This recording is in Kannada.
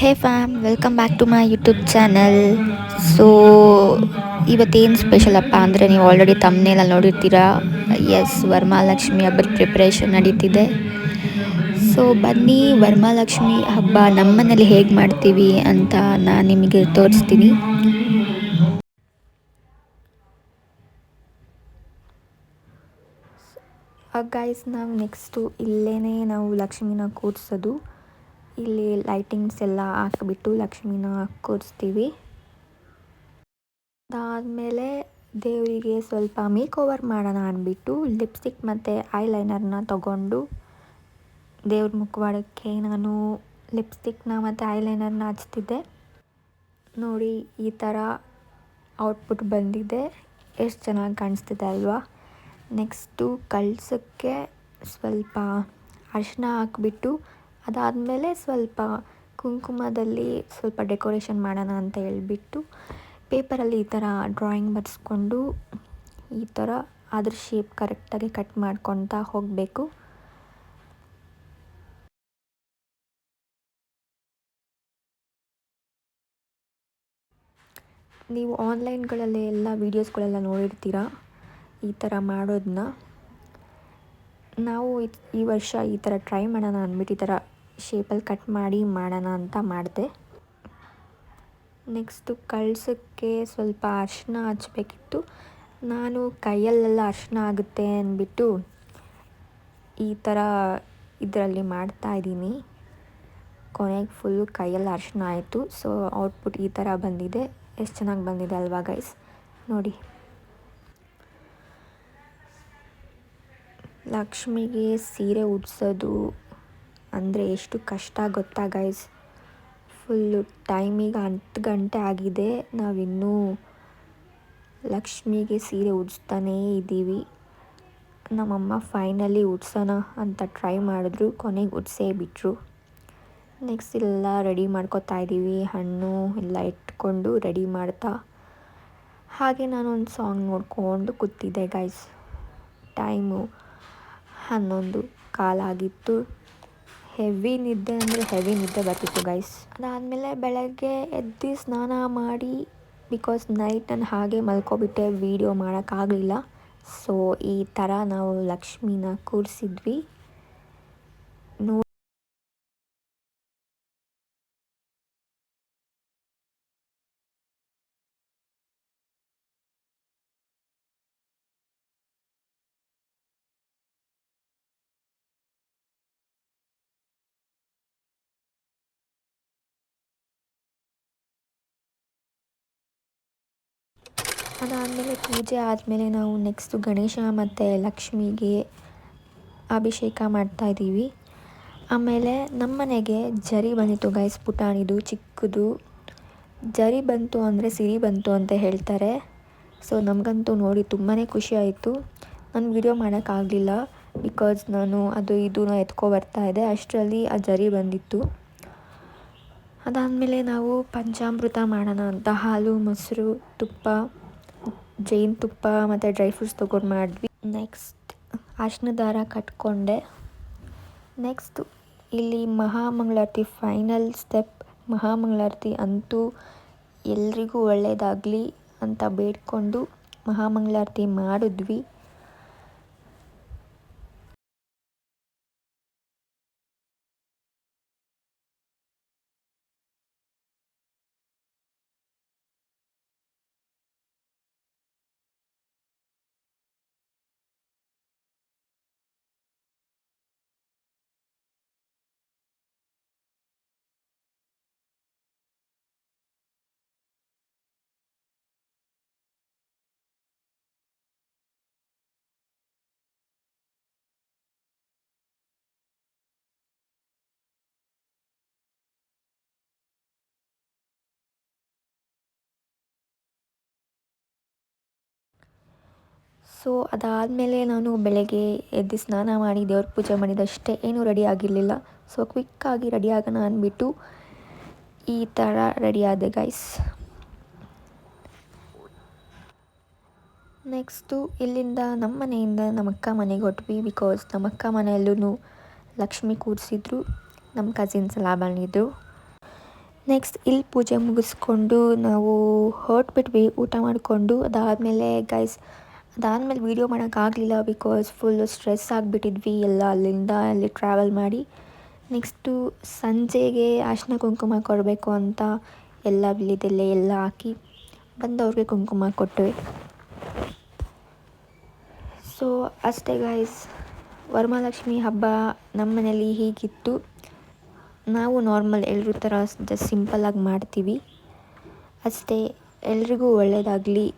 Hey fam, welcome back to my YouTube channel. So, ಇವತ್ತೇನು ಸ್ಪೆಷಲಪ್ಪ ಅಂದರೆ ನೀವು ಆಲ್ರೆಡಿ ತಮ್ಮನೇಲಲ್ಲಿ ನೋಡಿರ್ತೀರಾ? ಎಸ್ ವರಮಹಾಲಕ್ಷ್ಮಿ ಹಬ್ಬದ ಪ್ರಿಪ್ರೇಷನ್ ನಡೀತಿದೆ. ಸೊ ಬನ್ನಿ ವರಮಹಾಲಕ್ಷ್ಮಿ ಹಬ್ಬ ನಮ್ಮನೇಲಿ ಹೇಗೆ ಮಾಡ್ತೀವಿ ಅಂತ ನಾನು ನಿಮಗೆ ತೋರಿಸ್ತೀನಿ. ಗೈಸ್ ನಾವು ನೆಕ್ಸ್ಟು ಇಲ್ಲೇ ನಾವು ಲಕ್ಷ್ಮಿನ ಕೂರಿಸೋದು. ಇಲ್ಲಿ ಲೈಟಿಂಗ್ಸ್ ಎಲ್ಲ ಹಾಕಿಬಿಟ್ಟು ಲಕ್ಷ್ಮಿನ ಕೂರಿಸ್ತೀವಿ. ಅದಾದಮೇಲೆ ದೇವರಿಗೆ ಸ್ವಲ್ಪ ಮೇಕ್ ಓವರ್ ಮಾಡೋಣ ಅಂದ್ಬಿಟ್ಟು ಲಿಪ್ಸ್ಟಿಕ್ ಮತ್ತು ಐಲೈನರ್ನ ತಗೊಂಡು ದೇವ್ರ ಮುಖವಾಡಕ್ಕೆ ನಾನು ಲಿಪ್ಸ್ಟಿಕ್ನ ಮತ್ತು ಐಲೈನರ್ನ ಹಚ್ತಿದ್ದೆ. ನೋಡಿ, ಈ ಥರ ಔಟ್ಪುಟ್ ಬಂದಿದೆ. ಎಷ್ಟು ಚೆನ್ನಾಗಿ ಕಾಣಿಸ್ತಿದೆ ಅಲ್ವಾ? ನೆಕ್ಸ್ಟು ಕಳ್ಸೋಕ್ಕೆ ಸ್ವಲ್ಪ ಅರಿಶಿನ ಹಾಕ್ಬಿಟ್ಟು ಅದಾದಮೇಲೆ ಸ್ವಲ್ಪ ಕುಂಕುಮದಲ್ಲಿ ಸ್ವಲ್ಪ ಡೆಕೋರೇಷನ್ ಮಾಡೋಣ ಅಂತ ಹೇಳಿಬಿಟ್ಟು ಪೇಪರಲ್ಲಿ ಈ ಥರ ಡ್ರಾಯಿಂಗ್ ಬರೆಸ್ಕೊಂಡು ಈ ಥರ ಅದ್ರ ಶೇಪ್ ಕರೆಕ್ಟಾಗಿ ಕಟ್ ಮಾಡ್ಕೊತಾ ಹೋಗಬೇಕು. ನೀವು ಆನ್ಲೈನ್ಗಳಲ್ಲಿ ಎಲ್ಲ ವೀಡಿಯೋಸ್ಗಳೆಲ್ಲ ನೋಡಿರ್ತೀರ? ಈ ಥರ ಮಾಡೋದನ್ನ ನಾವು ಈ ವರ್ಷ ಈ ಥರ ಟ್ರೈ ಮಾಡೋಣ ಅಂದ್ಬಿಟ್ಟು ಈ ಥರ ಶೇಪಲ್ಲಿ ಕಟ್ ಮಾಡಿ ಮಾಡೋಣ ಅಂತ ಮಾಡಿದೆ. ನೆಕ್ಸ್ಟು ಕಳ್ಸೋಕ್ಕೆ ಸ್ವಲ್ಪ ಅರಿಶಿನ ಹಚ್ಬೇಕಿತ್ತು. ನಾನು ಕೈಯಲ್ಲೆಲ್ಲ ಅರಿಶಿನ ಆಗುತ್ತೆ ಅಂದ್ಬಿಟ್ಟು ಈ ಥರ ಇದರಲ್ಲಿ ಮಾಡ್ತಾಯಿದ್ದೀನಿ ಕೊನೆಗೆ ಫುಲ್ಲು ಕೈಯಲ್ಲಿ ಅರಿಶಿನ ಆಯಿತು. ಸೊ ಔಟ್ಪುಟ್ ಈ ಥರ ಬಂದಿದೆ. ಎಷ್ಟು ಚೆನ್ನಾಗಿ ಬಂದಿದೆ ಅಲ್ವಾ ಗೈಸ್ ನೋಡಿ. ಲಕ್ಷ್ಮಿಗೆ ಸೀರೆ ಉಡ್ಸೋದು ಅಂದರೆ ಎಷ್ಟು ಕಷ್ಟ ಗೊತ್ತಾ ಗೈಸ್ ಫುಲ್ಲು ಟೈಮಿಗೆ ಹತ್ತು ಗಂಟೆ ಆಗಿದೆ. ನಾವಿನ್ನೂ ಲಕ್ಷ್ಮಿಗೆ ಸೀರೆ ಉಡಿಸ್ತಾನೇ ಇದ್ದೀವಿ. ನಮ್ಮಮ್ಮ ಫೈನಲಿ ಉಡ್ಸೋಣ ಅಂತ ಟ್ರೈ ಮಾಡಿದ್ರು. ಕೊನೆಗೆ ಉಡ್ಸೇ ಬಿಟ್ಟರು ನೆಕ್ಸ್ಟ್ ಎಲ್ಲ ರೆಡಿ ಮಾಡ್ಕೊತಾ ಇದ್ದೀವಿ. ಹಣ್ಣು ಎಲ್ಲ ಇಟ್ಕೊಂಡು ರೆಡಿ ಮಾಡ್ತಾ. ಹಾಗೆ ನಾನೊಂದು ಸಾಂಗ್ ನೋಡ್ಕೊಂಡು ಕೂತಿದ್ದೆ ಗೈಸ್ ಟೈಮು ಹನ್ನೊಂದು ಕಾಲಾಗಿತ್ತು ಹೆವಿ ನಿದ್ದೆ ಅಂದರೆ ಹೆವಿ ನಿದ್ದೆ ಬರ್ತಿತ್ತು ಗೈಸ್ ಅದಾದಮೇಲೆ ಬೆಳಗ್ಗೆ ಎದ್ದು ಸ್ನಾನ ಮಾಡಿ ಬಿಕಾಸ್ ನೈಟ್ ನಾನು ಹಾಗೆ ಮಲ್ಕೊಬಿಟ್ಟೆ ವೀಡಿಯೋ ಮಾಡೋಕ್ಕಾಗಲಿಲ್ಲ. ಸೊ ಈ ಥರ ನಾವು ಲಕ್ಷ್ಮೀನ ಕೂರಿಸಿದ್ವಿ. ಅದಾದಮೇಲೆ ಪೂಜೆ ಆದಮೇಲೆ ನಾವು ನೆಕ್ಸ್ಟು ಗಣೇಶ ಮತ್ತು ಲಕ್ಷ್ಮಿಗೆ ಅಭಿಷೇಕ ಮಾಡ್ತಾಯಿದ್ದೀವಿ ಆಮೇಲೆ ನಮ್ಮ ಮನೆಗೆ ಜರಿ ಬಂದಿತ್ತು ಗೈಸ್ ಪುಟಾಣಿದು, ಚಿಕ್ಕದು. ಜರಿ ಬಂತು ಅಂದರೆ ಸಿರಿ ಬಂತು ಅಂತ ಹೇಳ್ತಾರೆ. ಸೊ ನಮಗಂತೂ ನೋಡಿ ತುಂಬಾ ಖುಷಿ ಆಯಿತು. ನಾನು ವಿಡಿಯೋ ಮಾಡೋಕ್ಕಾಗಲಿಲ್ಲ ಬಿಕಾಸ್ ನಾನು ಅದು ಇದು ಎತ್ಕೊ ಬರ್ತಾ ಇದೆ. ಅಷ್ಟರಲ್ಲಿ ಆ ಜರಿ ಬಂದಿತ್ತು. ಅದಾದಮೇಲೆ ನಾವು ಪಂಚಾಮೃತ ಮಾಡೋಣ ಅಂತ ಹಾಲು, ಮೊಸರು, ತುಪ್ಪ ಜೇನುತುಪ್ಪ ಮತ್ತು ಡ್ರೈ ಫ್ರೂಟ್ಸ್ ತೊಗೊಂಡು ಮಾಡಿದ್ವಿ. ನೆಕ್ಸ್ಟ್ ಅರ್ಶಿನ ದಾರ ಕಟ್ಕೊಂಡೆ. ನೆಕ್ಸ್ಟು ಇಲ್ಲಿ ಮಹಾಮಂಗಳಾರತಿ ಫೈನಲ್ ಸ್ಟೆಪ್ ಮಹಾಮಂಗಳಾರತಿ ಅಂತೂ ಎಲ್ರಿಗೂ ಒಳ್ಳೆಯದಾಗಲಿ ಅಂತ ಬೇಡಿಕೊಂಡು ಮಹಾಮಂಗಳಾರತಿ ಮಾಡಿದ್ವಿ. ಸೊ ಅದಾದಮೇಲೆ ನಾನು ಬೆಳಗ್ಗೆ ಎದ್ದು ಸ್ನಾನ ಮಾಡಿ ದೇವ್ರ ಪೂಜೆ ಮಾಡಿದಷ್ಟೇ ಏನೂ ರೆಡಿ ಆಗಿರಲಿಲ್ಲ. ಸೊ ಕ್ವಿಕ್ಕಾಗಿ ರೆಡಿ ಆಗೋಣ ಅಂದ್ಬಿಟ್ಟು ಈ ಥರ ರೆಡಿ ಆದೆ ಗೈಸ್ ನೆಕ್ಸ್ಟು ಇಲ್ಲಿಂದ ನಮ್ಮ ಮನೆಯಿಂದ ನಮ್ಮ ಅಕ್ಕ ಮನೆಗೆ ಹೊಟ್ವಿ ಬಿಕಾಸ್ ನಮ್ಮಕ್ಕ ಮನೆಯಲ್ಲೂ ಲಕ್ಷ್ಮಿ ಕೂರಿಸಿದ್ರು, ನಮ್ಮ ಕಸಿನ್ಸ್ ಎಲ್ಲ ಬಂದಿದ್ದರು ನೆಕ್ಸ್ಟ್ ಇಲ್ಲಿ ಪೂಜೆ ಮುಗಿಸ್ಕೊಂಡು ನಾವು ಹೊರಟ್ಬಿಟ್ವಿ, ಊಟ ಮಾಡಿಕೊಂಡು. ಅದಾದಮೇಲೆ ಗೈಸ್ ಅದಾದಮೇಲೆ ವೀಡಿಯೋ ಮಾಡೋಕ್ಕಾಗಲಿಲ್ಲ ಬಿಕಾಸ್ ಫುಲ್ಲು ಸ್ಟ್ರೆಸ್ ಆಗಿಬಿಟ್ಟಿದ್ವಿ ಎಲ್ಲ ಅಲ್ಲಿಂದ ಅಲ್ಲಿ ಟ್ರಾವೆಲ್ ಮಾಡಿ. ನೆಕ್ಸ್ಟು ಸಂಜೆಗೆ ಅರ್ಶಿನ ಕುಂಕುಮ ಕೊಡಬೇಕು ಅಂತ ಎಲ್ಲ ವಿಳ್ಯದೆಲೆ ಎಲ್ಲ ಹಾಕಿ ಬಂದವ್ರಿಗೆ ಕುಂಕುಮ ಕೊಟ್ಟಿವೆ ಸೊ ಅಷ್ಟೇ ಗಾಯ್ಸ್ ವರಮಹಾಲಕ್ಷ್ಮಿ ಹಬ್ಬ ನಮ್ಮ ಮನೇಲಿ ಹೀಗಿತ್ತು. ನಾವು ನಾರ್ಮಲ್ ಎಲ್ಲರೂ ಥರ ಜಸ್ಟ್ ಸಿಂಪಲ್ಲಾಗಿ ಮಾಡ್ತೀವಿ. ಅಷ್ಟೇ ಎಲ್ರಿಗೂ ಒಳ್ಳೆಯದಾಗಲಿ